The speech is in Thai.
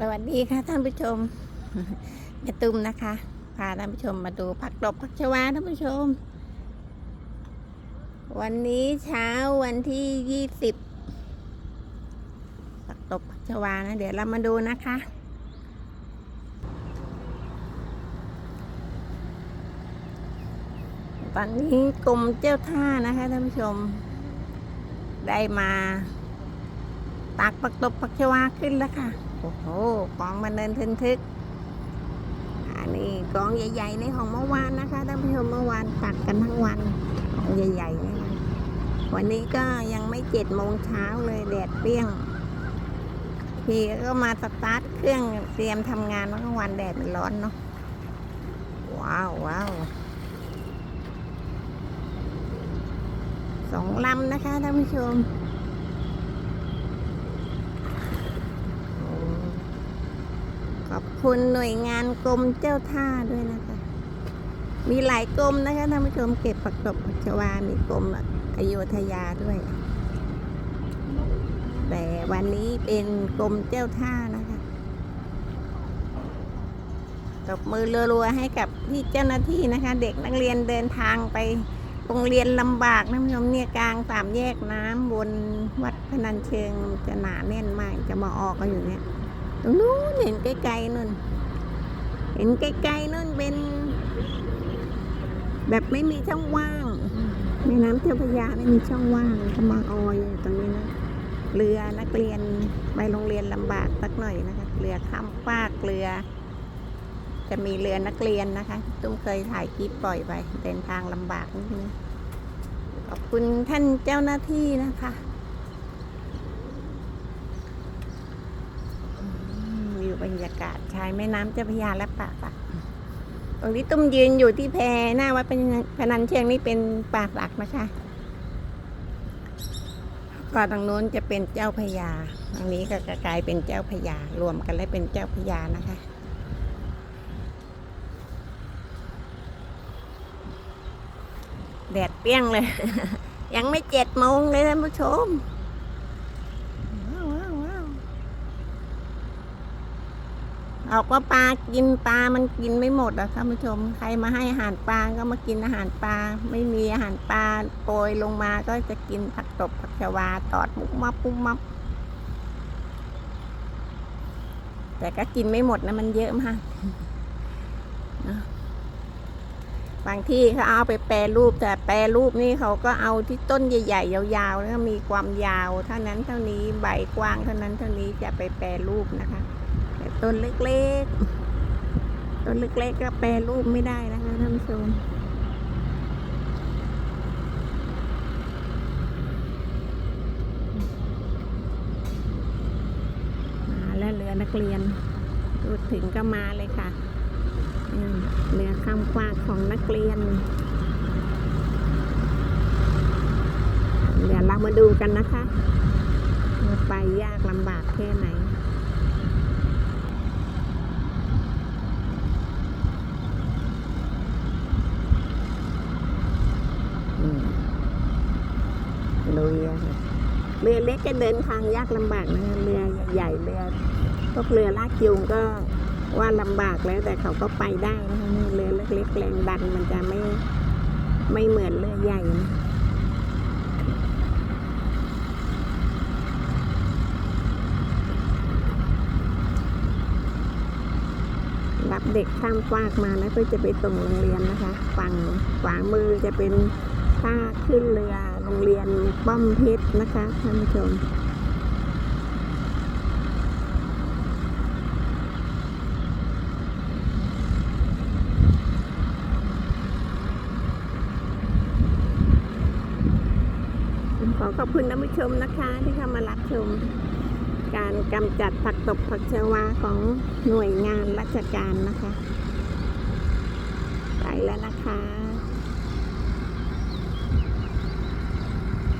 สวัสดีค่ะท่านผู้ชมแม่ตุ้มนะคะ พาท่านผู้ชมมาดูผักตบผักชวาท่านผู้ชม วันนี้เช้าวันที่ยี่สิบผักตบผักชวานะเดี๋ยวเรามาดูนะคะ ตอนนี้กรมเจ้าท่านะคะท่านผู้ชม ได้มาตักผักตบผักชวาขึ้นแล้วค่ะ โอ้โหกองมันเดินทึนทึกอันนี้กองใหญ่ๆในของเมื่อวานนะคะท่านผู้ชมเมื่อวานตักกันทั้งวันกองใหญ่ๆนะคะวันนี้ก็ยังไม่เจ็ดโมงเช้าเลยแดดเปรี้ยง พี่ก็มาสตาร์ทเครื่องเตรียมทำงานเมื่อวันแดดมันร้อนเนาะว้าวว้าวสองลำนะคะท่านผู้ชม อบคุณหน่วยงานกรมเจ้าท่าด้วยนะคะ มีหลายกรมนะคะท่านผู้ชมเก็บผักตบผักชวา มีกรมอโยธยาด้วย แต่วันนี้เป็นกรมเจ้าท่านะคะตบมือรัวๆให้กับที่เจ้าหน้าที่นะคะ เด็กนักเรียนเดินทางไปโรงเรียนลำบากนะคุณผู้ชมเนี่ยกลางสามแยกน้ำบนวัดพนัญเชิงจะหนาแน่นมากจะมาออกกันอยู่เนี่ย ตรงนู้นเห็นไกลๆนู่น เห็นไกลๆนู่นเป็น แบบไม่มีช่องว่างแม่น้ำเจ้าพระยาไม่มีช่องว่างก็มาออยอยตรงนี้นะ เรือนักเรียนไปโรงเรียนลำบากสักหน่อยนะคะ เรือข้ามฟากเรือ จะมีเรือนักเรียนนะคะ ตุ้มเคยถ่ายคลิปปล่อยไปเดินทางลำบากนิดนึงขอบคุณท่านเจ้าหน้าที่นะคะ วิวบรรยากาศชายแม่น้ำเจ้าพระยาและป่าสักตรงนี้ตุ้มยืนอยู่ที่แพหน้าวัดพนัญเชียงนี่เป็นป่าสักนะคะก็ตรงโน้นจะเป็นเจ้าพระยางนี้ก็กลายเป็นเจ้าพระยารวมกันแล้วเป็นเจ้าพระยานะคะแดดเปรี้ยงเลย ยังไม่เจ็ดโมงเลยท่านผู้ชม ว้าวว้าวว้าว ออกว่าปลากินปลามันกินไม่หมดอะท่านผู้ชม ใครมาให้อาหารปลาก็มากินอาหารปลา ไม่มีอาหารปลาโปรยลงมาก็จะกินผักตบผักชวาตอดมุกมับปุ้มมับแต่ก็กินไม่หมดนะมันเยอะมากนะบางที่เขาเอาไปแปรรูปแต่แปรรูปนี่เขาก็เอาที่ต้นใหญ่ๆยาวๆแล้วก็มีความยาว เท่านั้นเท่านี้ใบกว้างเท่านั้นเท่านี้จะไปแปรรูปนะคะแต้นเล็กๆ ต้นเล็กๆก็แปรรูปไม่ได้นะคะท่านผู้ชมมาแล้วเรือนักเรียนพูดถึงก็มาเลยค่ะเรือข้ามฟากของนักเรียน เดี๋ยวเรามาดูกันนะคะ ไปยากลำบากแค่ไหน อืม ลุยอเรือเล็กก็เดินทางยากลำบากนะเรือใหญ่เรือพวกเรือลากจูงก็ว่าลำบากแล้วแต่เขาก็ไปได้นะคะนี่เรือเล็กๆแรงดันมันจะไม่ไม่เหมือนเรือใหญ่นะรับเด็กข้ามฟากมาแล้วเพื่อจะไปส่งโรงเรียนนะคะ ฝั่งขวามือจะเป็นท่าขึ้นเรือ โรงเรียนป้อมเพชรนะคะท่านผู้ชมขอขอบคุณท่านผู้ชมนะคะที่เข้ามารับชม การกำจัดผักตบผักชวาของหน่วยงานราชการนะคะ ไปแล้วนะคะ